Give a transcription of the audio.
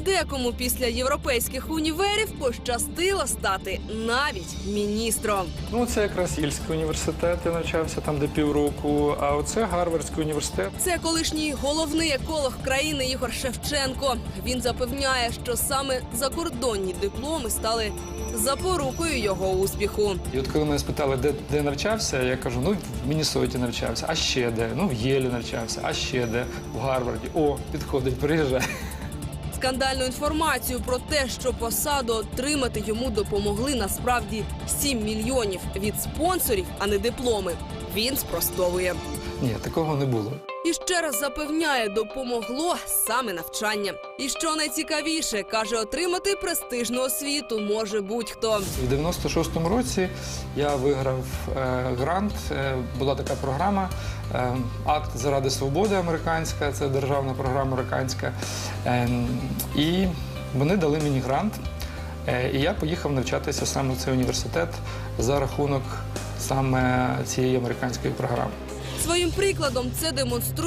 декому після європейських універів пощастило стати навіть міністром. Ну, це якраз Єльський університет, я навчався там де півроку, а оце Гарвардський університет. Це колишній головний еколог країни Ігор Шевченко. Він запевняє, що саме закордонні дипломи стали запорукою його успіху. І от коли мене спитали, де, де навчався, я кажу, ну в Міннесоті навчався, а ще де? Ну в Єлі навчався, а ще де? В Гарварді. О, підходить, приїжджай. Скандальну інформацію про те, що посаду отримати йому допомогли насправді 7 мільйонів від спонсорів, а не дипломи. Він спростовує. Ні, такого не було. І ще раз запевняє, допомогло саме навчання. І що найцікавіше, каже, отримати престижну освіту може будь-хто. В 96-му році я виграв е, грант. Е, була така програма е, Акт заради свободи американська, це державна програма американська. Е, і вони дали мені грант. Е, і я поїхав навчатися саме в цей університет за рахунок саме цієї американської програми. Своїм прикладом це демонструє